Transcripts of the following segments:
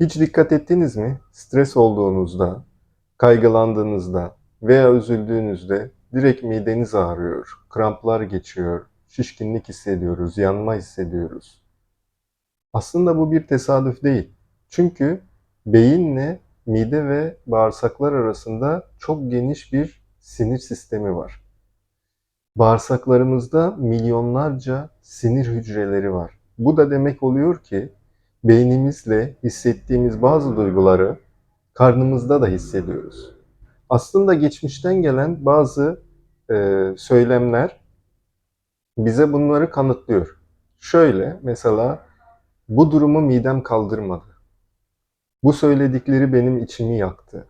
Hiç dikkat ettiniz mi? Stres olduğunuzda, kaygılandığınızda veya üzüldüğünüzde direkt mideniz ağrıyor, kramplar geçiyor, şişkinlik hissediyoruz, yanma hissediyoruz. Aslında bu bir tesadüf değil. Çünkü beyinle mide ve bağırsaklar arasında çok geniş bir sinir sistemi var. Bağırsaklarımızda milyonlarca sinir hücreleri var. Bu da demek oluyor ki beynimizle hissettiğimiz bazı duyguları karnımızda da hissediyoruz. Aslında geçmişten gelen bazı e, söylemler bize bunları kanıtlıyor. Şöyle mesela bu durumu midem kaldırmadı. Bu söyledikleri benim içimi yaktı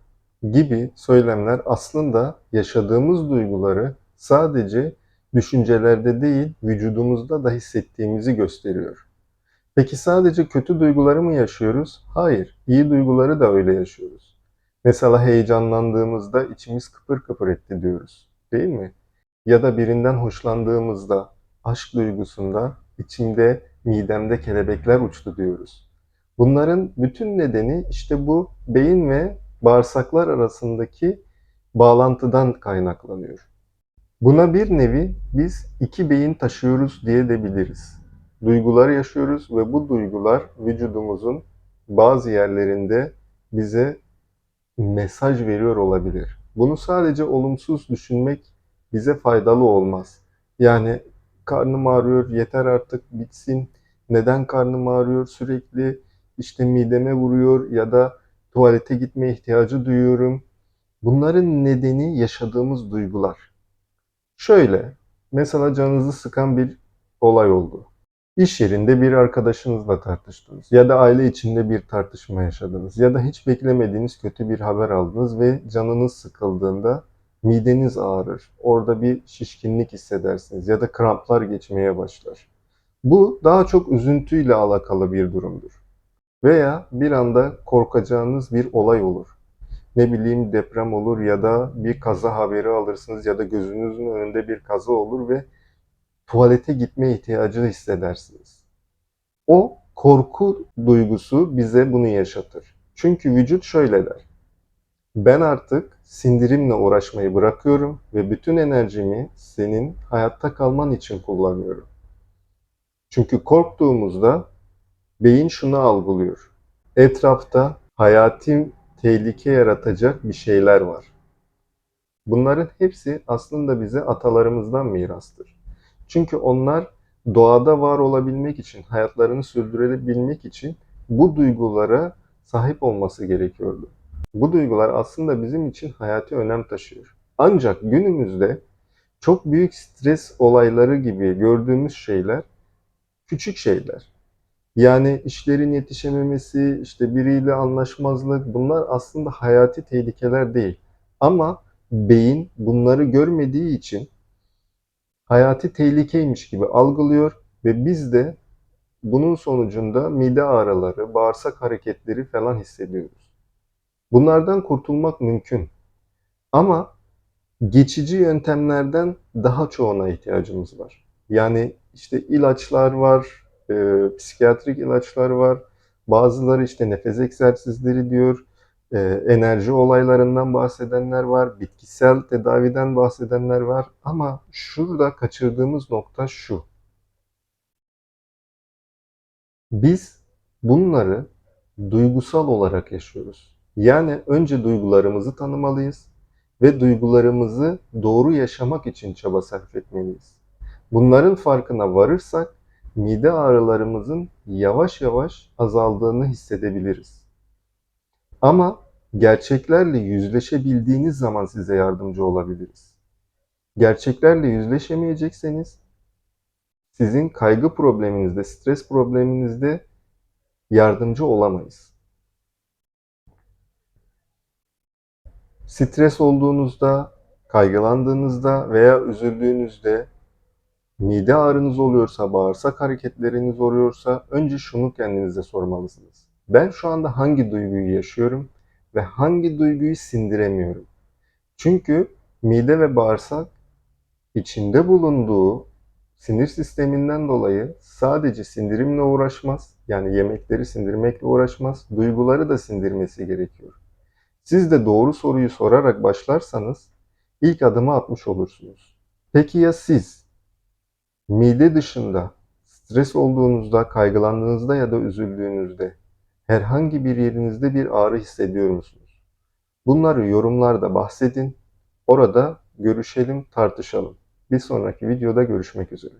gibi söylemler aslında yaşadığımız duyguları sadece düşüncelerde değil vücudumuzda da hissettiğimizi gösteriyor. Peki sadece kötü duyguları mı yaşıyoruz? Hayır, iyi duyguları da öyle yaşıyoruz. Mesela heyecanlandığımızda içimiz kıpır kıpır etti diyoruz, değil mi? Ya da birinden hoşlandığımızda, aşk duygusunda içimde, midemde kelebekler uçtu diyoruz. Bunların bütün nedeni işte bu beyin ve bağırsaklar arasındaki bağlantıdan kaynaklanıyor. Buna bir nevi biz iki beyin taşıyoruz diye de biliriz. Duygular yaşıyoruz ve bu duygular vücudumuzun bazı yerlerinde bize mesaj veriyor olabilir. Bunu sadece olumsuz düşünmek bize faydalı olmaz. Yani karnım ağrıyor, yeter artık bitsin. Neden karnım ağrıyor sürekli? İşte mideme vuruyor ya da tuvalete gitmeye ihtiyacı duyuyorum. Bunların nedeni yaşadığımız duygular. Şöyle, mesela canınızı sıkan bir olay oldu. İş yerinde bir arkadaşınızla tartıştınız ya da aile içinde bir tartışma yaşadınız ya da hiç beklemediğiniz kötü bir haber aldınız ve canınız sıkıldığında mideniz ağrır. Orada bir şişkinlik hissedersiniz ya da kramplar geçmeye başlar. Bu daha çok üzüntüyle alakalı bir durumdur. Veya bir anda korkacağınız bir olay olur. Ne bileyim deprem olur ya da bir kaza haberi alırsınız ya da gözünüzün önünde bir kaza olur ve tuvalete gitme ihtiyacı hissedersiniz. O korku duygusu bize bunu yaşatır. Çünkü vücut şöyle der. Ben artık sindirimle uğraşmayı bırakıyorum ve bütün enerjimi senin hayatta kalman için kullanıyorum. Çünkü korktuğumuzda beyin şunu algılıyor. Etrafta hayati tehlike yaratacak bir şeyler var. Bunların hepsi aslında bize atalarımızdan mirastır. Çünkü onlar doğada var olabilmek için, hayatlarını sürdürebilmek için bu duygulara sahip olması gerekiyordu. Bu duygular aslında bizim için hayati önem taşıyor. Ancak günümüzde çok büyük stres olayları gibi gördüğümüz şeyler küçük şeyler. Yani işlerin yetişememesi, işte biriyle anlaşmazlık bunlar aslında hayati tehlikeler değil. Ama beyin bunları görmediği için hayati tehlikeymiş gibi algılıyor ve biz de bunun sonucunda mide ağrıları, bağırsak hareketleri falan hissediyoruz. Bunlardan kurtulmak mümkün. Ama geçici yöntemlerden daha çoğuna ihtiyacımız var. Yani işte ilaçlar var, e, psikiyatrik ilaçlar var. Bazıları işte nefes egzersizleri diyor, e, enerji olaylarından bahsedenler var, bitkisel tedaviden bahsedenler var. Ama şurada kaçırdığımız nokta şu. Biz bunları duygusal olarak yaşıyoruz. Yani önce duygularımızı tanımalıyız ve duygularımızı doğru yaşamak için çaba sarf etmeliyiz. Bunların farkına varırsak mide ağrılarımızın yavaş yavaş azaldığını hissedebiliriz. Ama gerçeklerle yüzleşebildiğiniz zaman size yardımcı olabiliriz. Gerçeklerle yüzleşemeyecekseniz sizin kaygı probleminizde, stres probleminizde yardımcı olamayız. Stres olduğunuzda, kaygılandığınızda veya üzüldüğünüzde mide ağrınız oluyorsa, bağırsak hareketleriniz oluyorsa önce şunu kendinize sormalısınız. Ben şu anda hangi duyguyu yaşıyorum ve hangi duyguyu sindiremiyorum? Çünkü mide ve bağırsak içinde bulunduğu sinir sisteminden dolayı sadece sindirimle uğraşmaz, Yani yemekleri sindirmekle uğraşmaz, duyguları da sindirmesi gerekiyor. Siz de doğru soruyu sorarak başlarsanız ilk adımı atmış olursunuz. Peki ya siz? Mide dışında stres olduğunuzda, kaygılandığınızda ya da üzüldüğünüzde herhangi bir yerinizde bir ağrı hissediyor musunuz? Bunları yorumlarda bahsedin. Orada görüşelim, tartışalım. Bir sonraki videoda görüşmek üzere.